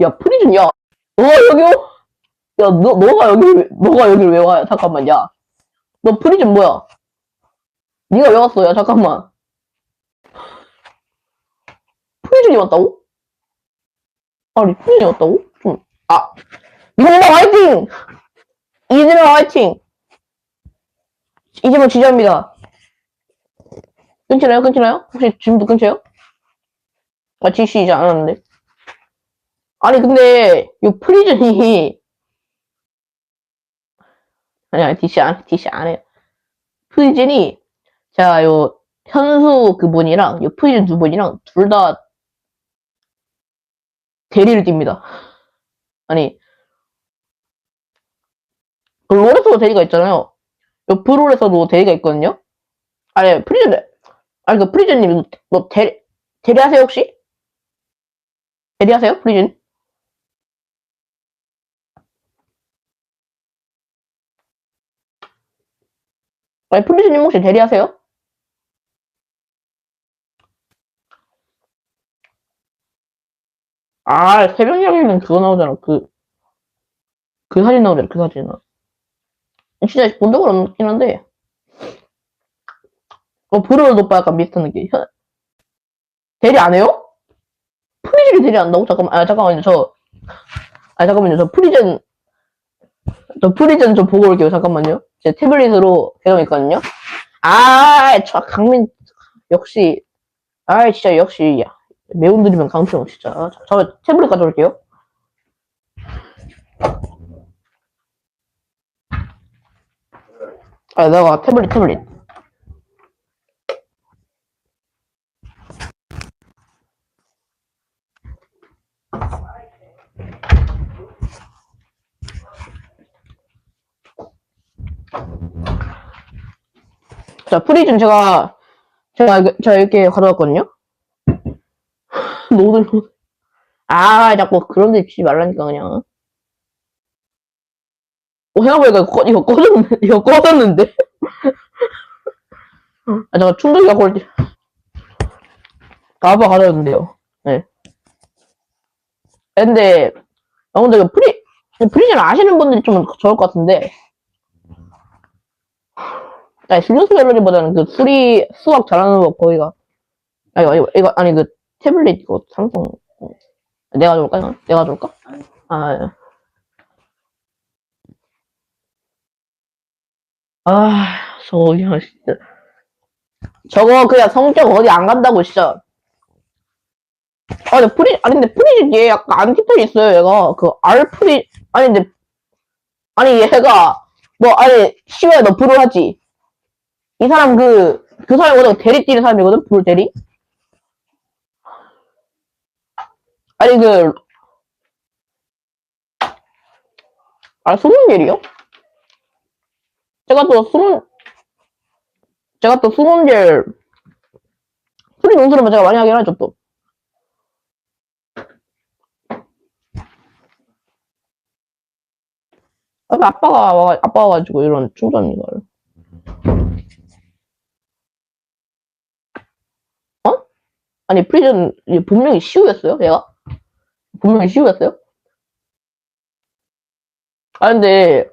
야, 프리즌, 야. 너가 여기, 오- 야, 너, 너가 여기, 왜- 너가 여기를 왜 와? 잠깐만, 야. 너 프리즌 뭐야? 네가 왜 왔어? 야, 잠깐만. 프리즌이 왔다고? 아니, 프리즌이 왔다고? 좀, 아. 이재명 화이팅! 이재명 화이팅! 이재명 지지합니다. 끊기나요? 끊기나요? 혹시 지금도 끊겨요? 아, 지시지 않았는데. 아니, 근데, 이 프리즌이, 아니, 아니, 디시 안, 디시 안 해요. 프리즌이, 자, 요, 현수 그분이랑, 요 프리즌 두 분이랑, 둘 다, 대리를 띱니다. 아니, 그 롤에서도 대리가 있잖아요. 요 브롤에서도 대리가 있거든요? 아니, 프리즌, 아니, 그 프리즌님, 뭐, 대리, 대리하세요, 혹시? 대리하세요, 프리즌? 아니, 프리즌님 혹시 대리하세요? 아, 새벽 이야기는 그거 나오잖아. 그, 그 사진 나오잖아, 그 사진. 진짜 본 적은 없긴 한데. 어, 브롤 오빠 약간 비슷한 느낌. 현- 대리 안 해요? 프리즌이 대리 한다고? 잠깐만, 아, 잠깐만요, 저. 아, 잠깐만요, 저 프리즌, 저 프리즌 좀 보고 올게요, 잠깐만요. 제 태블릿으로 개념 있거든요. 아, 저 강민, 역시, 아, 진짜 역시, 야, 매운 들이면 강평, 진짜. 아, 저, 저 태블릿 가져올게요. 아, 내가 태블릿, 태블릿. 자, 프리즌 제가, 제가, 제가 이렇게 가져왔거든요? 노들. 아, 자꾸 그런 데 치지 말라니까, 그냥. 어, 생각해보니까 이거, 꺼- 이거 꺼졌는데, 이거 꺼졌는데? 아, 잠깐, 충전기가 꼴찌. 아빠 가져왔는데요. 네. 근데, 아, 근데 프리, 프리즌 아시는 분들이 좀 좋을 것 같은데, 아니, 슬루스 갤러리보다는 그 수리, 수학 잘하는 거 거기가. 아, 이거, 이거, 아니, 그 태블릿, 이거 삼성. 어. 내가 줄까? 이거? 내가 줄까? 아, 예. 아, 저거 그냥 진짜. 저거 그냥 성격 어디 안 간다고, 진짜. 아, 근데 프리, 아니, 근데 프리즌 얘 약간 안티팬 있어요, 얘가. 그, R 프리, 아니, 근데, 아니, 얘가, 뭐, 아니, 시외 너 불을 하지. 이 사람 그, 그 사람이 워낙 대리 뛰는 사람이거든? 불 대리? 아니, 그, 아, 수문젤이요? 제가 또 수문, 제가 또 수문젤, 수리 농수를 제가 많이 하긴 하죠, 또. 아, 아빠가, 와- 아빠가 가지고 이런 충전 이걸. 아니, 프리즌, 분명히 시우였어요, 얘가? 분명히 시우였어요? 아, 근데,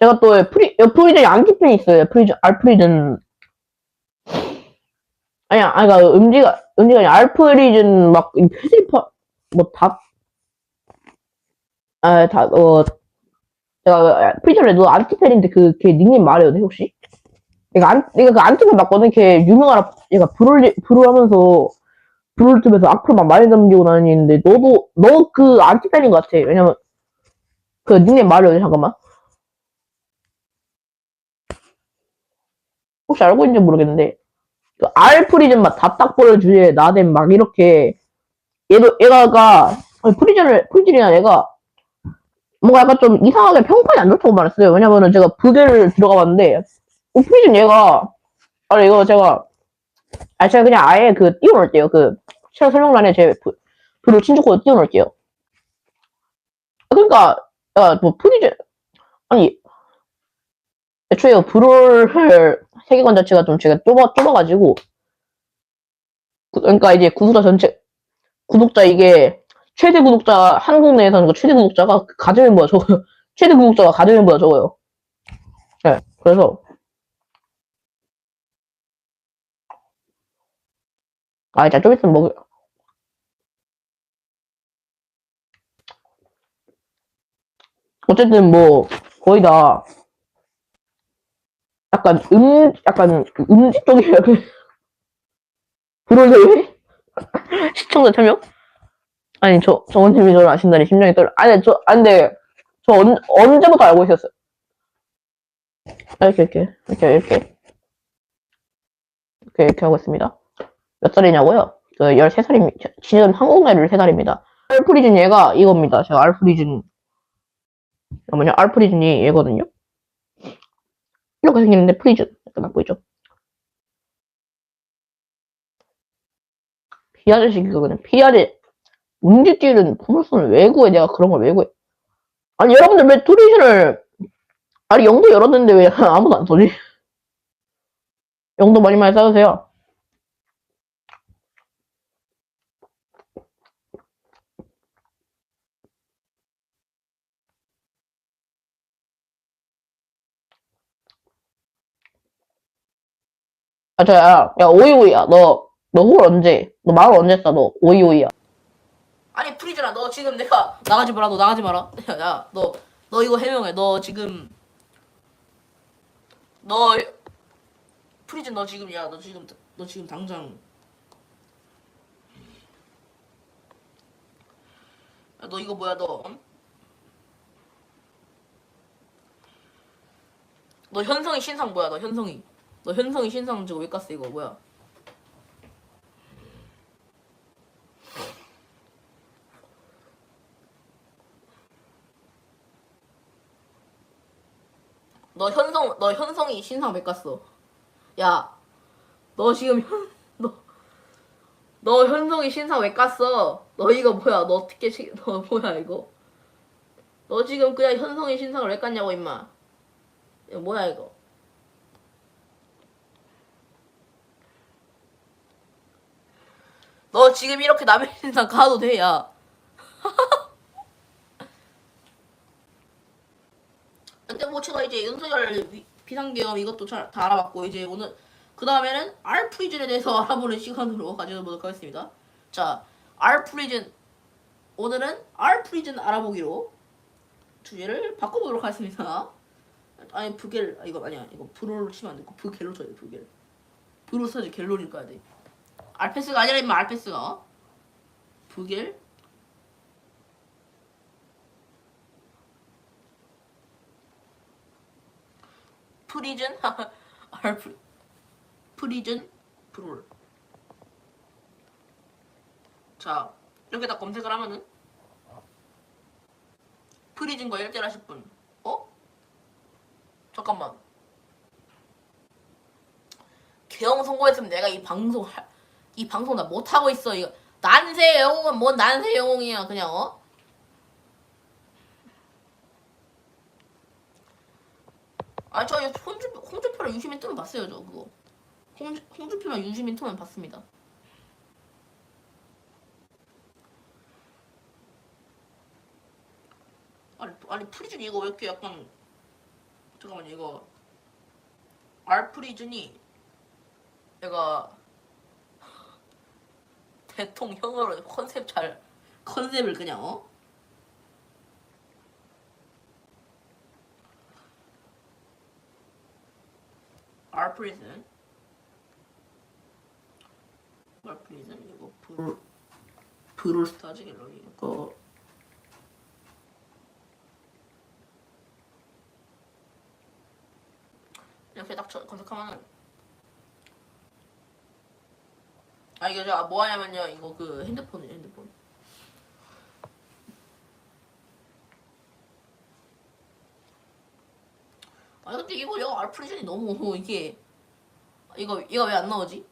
제가 또 프리, 여 프리즌이 안티팬이 있어요, 프리즌, 알프리즌. 아니야, 아니, 그, 음지가, 음지가 아니라 알프리즌, 막, 이 표지파, 뭐, 다, 아, 다, 어, 제가 프리즌에 너 안티팬인데 그, 걔 닉네임 말해도 돼, 혹시? 내가 안, 내가 그 안티팬 맞거든? 걔 유명한, 얘가 불을, 불을 하면서, 브롤집에서 악플 막 많이 남기고 다니는데, 너도, 너 그 안티팬인 것 같아. 왜냐면, 그 닉네임 말해도 돼, 잠깐만. 혹시 알고 있는지 모르겠는데, 그 알프리즌 막 답답보를 주제에 나댄 막 이렇게, 얘도, 얘가, 아니, 프리즌을, 프리즌이나 얘가, 뭔가 약간 좀 이상하게 평판이 안 좋다고 말했어요. 왜냐면은 제가 부계를 들어가 봤는데, 어, 프리즌 얘가, 아니, 이거 제가, 아, 제가 그냥 아예 그 띄워놓을게요. 그, 채널 설명란에 제 부, 불을 친척코드 띄워놓을게요. 아, 그러니까, 야, 뭐, 프리즌, 아니, 애초에 브롤 세계관 자체가 좀 제가 좁아, 좁아가지고, 구- 그러니까 이제 구독자 전체, 구독자 이게 최대 구독자 한국 내에서는 그 최대 구독자가 가드 멤버가 적어요. 최대 구독자가 가드 멤버가 적어요. 네, 그래서 아, 이제 좀 있으면 먹을. 어쨌든 뭐 거의 다 약간 음 약간 음지 쪽이에요. 브로드웨이 시청자 참여? 아니 저 정원님이 저를 아신다니 심장이 떨려. 아니 저 아니 근데 저 언, 언제부터 알고 있었어요? 이렇게 이렇게 이렇게 이렇게 이렇게 이렇게 하고 있습니다. 몇 살이냐고요? 저 13살입니다. 지금 한국 나이 13살입니다. 알프리즌 얘가 이겁니다. 제가 알프리즌 잠깐만요. 알프리즌이 얘거든요. 이렇게 생겼는데 프리즌 약간 딱 보이죠? 피아제식 이거든요. 피아제 움직이는 포물선을 왜 구해? 내가 그런 걸 왜 구해? 아니 여러분들 왜 프리즌을 아니 영도 열었는데 왜 아무도 안 써지? 영도 많이 많이 써주세요. 아, 저, 야, 야, 오이오이야. 너, 너 홀 언제? 너말 언제 써? 너 오이오이야. 아니 프리즈라 너 지금 내가 나가지 마라 너 나가지 마라 야너 너 이거 해명해 너 지금 너 프리즈 너 지금 야 너 지금 너 지금 당장 야, 너 이거 뭐야 너 응? 너 현성이 신상 뭐야 너 현성이 너 현성이 왜 깠어 이거 뭐야 너 현성 너 현성이 신상 왜 깠어? 야, 너 지금 현, 너, 너 현성이 신상 왜 깠어? 너 이거 뭐야? 너 어떻게 시, 너 뭐야 이거? 너 지금 그냥 현성이 신상을 왜 깠냐고 임마? 뭐야 이거? 너 지금 이렇게 남의 신상 가도 돼, 야. 근데 뭐 제가 이제 윤석열 위- 비상계엄 이것도 잘, 다 알아봤고 이제 오늘 그 다음에는 알프리즌에 대해서 알아보는 시간으로 가져보도록 하겠습니다. 자, 알프리즌 오늘은 알프리즌 알아보기로 주제를 바꿔보도록 하겠습니다. 아니 브겔 아, 이거 아니야 이거 브로를 치면 안 되고 브겔로 쳐야 돼 브겔. 브로 써야지 갤로리를 까야 돼. 알페스가 아니라 임마 알페스가. 브겔 프리즌? 알프 프리즌? 브롤 자 이렇게 다 검색을 하면은 프리즌과 1대1 하실 분. 어? 잠깐만. 개영 성공했으면 내가 이 방송 할- 이 방송 나 못하고 있어 이거 난세 영웅은 뭔 난세 영웅이야 그냥 어? 아니 저 홍주 홍주표랑 유시민 뜨면 봤어요 저 그거 홍 홍주표랑 유시민 뜨면 봤습니다. 아니 아니 프리즌 이거 왜 이렇게 약간 잠깐만 이거 알 프리즌이 얘가 대통령으로 컨셉 잘 컨셉을 그냥 어? 알 프리즌 알 프리즌 이거 브롤 브롤 스타즈 갤러리 이거 이렇게 딱 쳐- 검색하면은 아 이게 제가 뭐 하냐면요. 이거 그 핸드폰이에요 핸드폰. 아니 근데 이거 이거 알프리즌이 너무 이게 이거 이거 왜 안 나오지?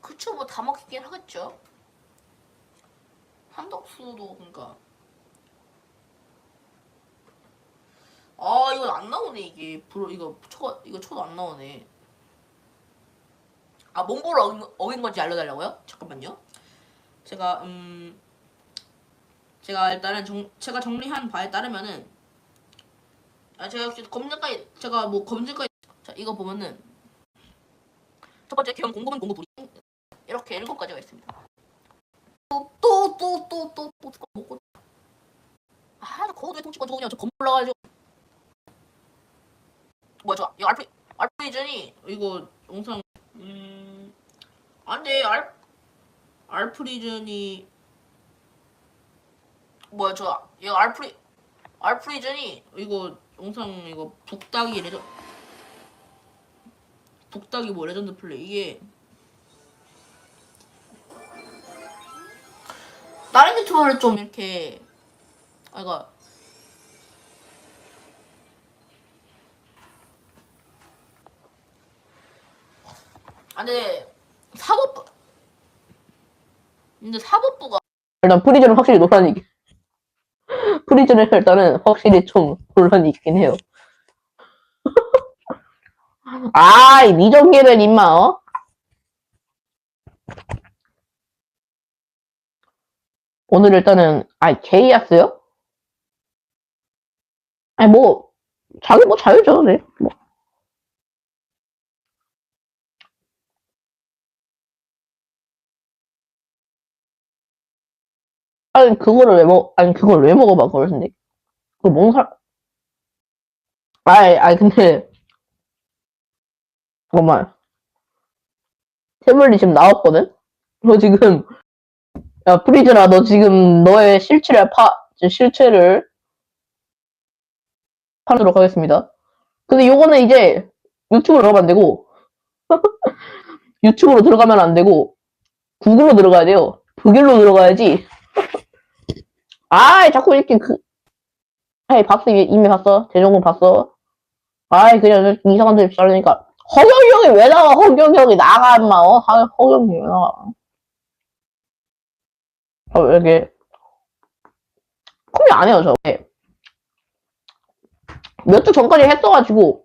그쵸 뭐 다 먹히긴 하겠죠? 한덕수도 그러니까 아 이거 안 나오네 이게 브로 이거 초 이거 초도 안 나오네 아 몽골을 어긴, 어긴 건지 알려달라고요? 잠깐만요. 제가 음 제가 일단은 정, 제가 정리한 바에 따르면은 아 제가 혹시 검증까지 제가 뭐 검증까지 자 이거 보면은 첫 번째 개헌 공급은 공급 불이 이렇게 일곱 가지가 있습니다. 또 또 또 또또 또 먹고 아 거기에 통치권 저거냐 저 건물 올라가지고 뭐야 저 이거 알프 알프리즌이 이거 영상. 음 안돼 알 알프리즌이 뭐야 저 이거 알프리 알프리즌이 이거 영상 이거 북닥이 레전 북닥이 뭐 레전드 플레이? 이게 다른 유튜버를 좀 이렇게 아 이거 아 근데 사법부 근데 사법부가 일단 프리즌은 확실히 논란이 있- 프리즌은 일단은 확실히 좀 논란이 있긴 해요. 아, 이 미정계는 임마, 어? 오늘 일단은, 아, 제이야스요? 아니, 뭐, 자기 뭐 자유죠, 네. 뭐. 아니, 그거를 왜 먹, 아니, 그걸 왜 먹어봐, 그걸, 근데. 그거 먹는 아이, 아이, 근데, 잠깐만. 태블릿 지금 나왔거든? 너 지금, 야, 프리즈라, 너 지금 너의 실체를 파, 실체를 파도록 하겠습니다. 근데 요거는 이제 유튜브로 들어가면 안 되고, 유튜브로 들어가면 안 되고, 구글로 들어가야 돼요. 북일로 들어가야지. 아이, 자꾸 이렇게 그, 아이, 봤어. 이미, 봤어. 대종군 봤어. 아이, 그냥 이상한 데 자르니까. 허경이 형이 왜 나와? 허경이 형이 나가, 임마. 어? 하- 허경이 왜 나와? 어, 왜 이렇게. 코미 안 해요, 저. 몇주 전까지 했어가지고,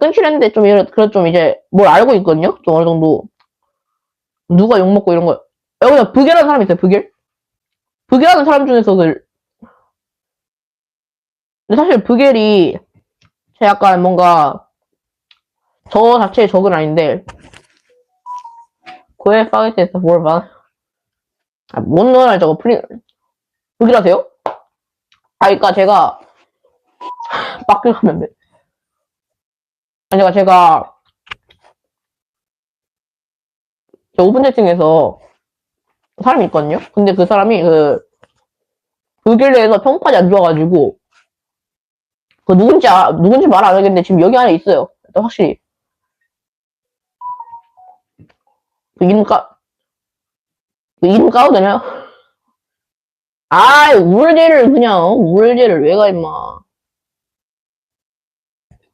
끊긴 했는데, 좀, 이래, 그래, 좀 이제, 뭘 알고 있거든요? 좀 어느 정도. 누가 욕 먹고 이런 거. 여기 북이라는 사람 있어요, 북일? 북이라는 사람 중에서 그, 근데 사실 북일이, 제 약간 뭔가, 저 자체의 적은 아닌데, 고해 파게티에서 뭘 봐. 아, 뭔 노래 저거 프리, 북이라세요? 아, 그니까 제가, 밖에 가면 돼. 아니, 제가, 제가, 저 오픈 채팅에서 사람이 있거든요? 근데 그 사람이 그, 불길내에서 평판이 안 좋아가지고, 그 누군지, 아, 누군지 말 안 하겠는데 지금 여기 안에 있어요. 일단 확실히. 그 이름 까, 그 이름 까도 되냐? 아이, 우울제를 그냥, 어? 우울제를 왜 가, 임마.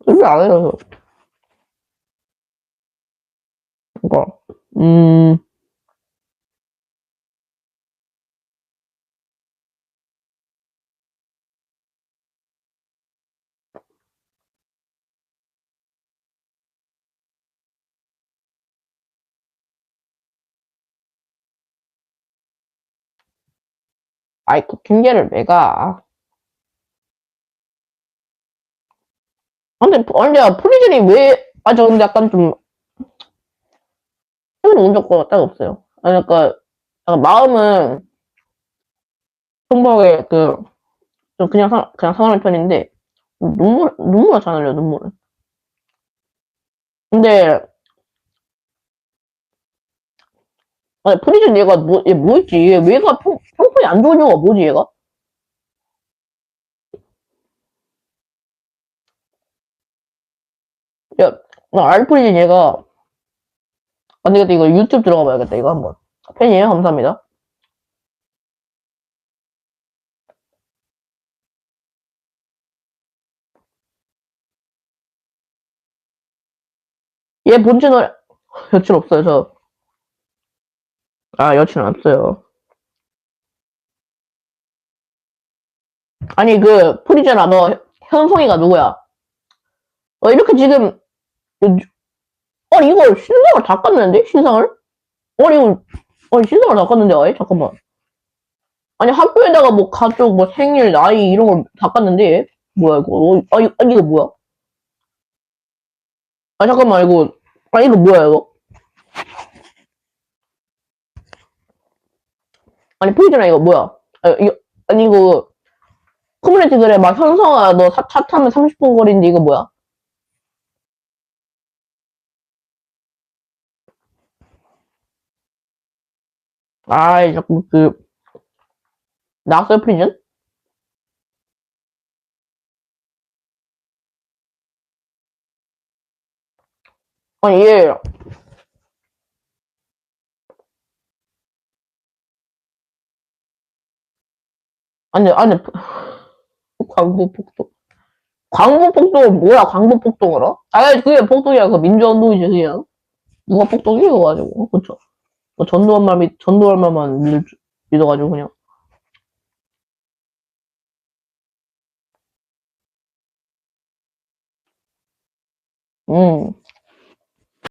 소리 안 해요. 그니까, 음, 아이, 그 핑계를 왜 가? 아, 근데, 내가 프리즌이 왜, 아, 저 근데 약간 좀, 최근에 운 적가 딱 없어요. 아니, 약간 마음은, 평범하게, 그, 좀 그냥 사, 그냥 사는 편인데, 눈물, 눈물을 잘 흘려요, 눈물을. 근데, 아니, 프리즌 얘가 뭐, 얘 뭐였지? 얘 왜가 평, 평판이 안 좋은 이유가 뭐지, 얘가? 야, 나 알프리즌 얘가, 안 되겠다, 이거 유튜브 들어가 봐야겠다, 이거 한번. 팬이에요? 감사합니다. 얘 노래, 여친 없어요, 저. 아, 여친 없어요. 아니, 그, 프리즈나, 너, 현송이가 누구야? 어, 이렇게 지금, 요- 어, 이거 신상을 다 깠는데? 신상을? 아니, 이거, 아니, 신상을 다 깠는데, 아예? 잠깐만. 아니, 학교에다가 뭐, 가족, 뭐, 생일, 나이, 이런 걸 다 깠는데? 뭐야, 이거. 어, 아니, 아니, 이거 뭐야? 아, 잠깐만, 이거. 아, 이거 뭐야, 이거? 아니, 프리즈나 이거 뭐야? 아, 이거, 아니, 이거, 커뮤니티 글에 막, 현성아, 너 차, 차 타면 30분 거리인데, 이거 뭐야? 아이, 자꾸 그, 낙설 프리즌? 아니, 얘, 아니, 아니, 광복폭동. 광복폭동은 뭐야, 광복폭동을, 어? 아니, 그게 폭동이야, 그 민주운동이지, 그냥. 누가 폭동이 이거 가지고, 그쵸? 뭐 전두환 말 믿, 전두환 말만 믿, 믿어가지고, 그냥. 음.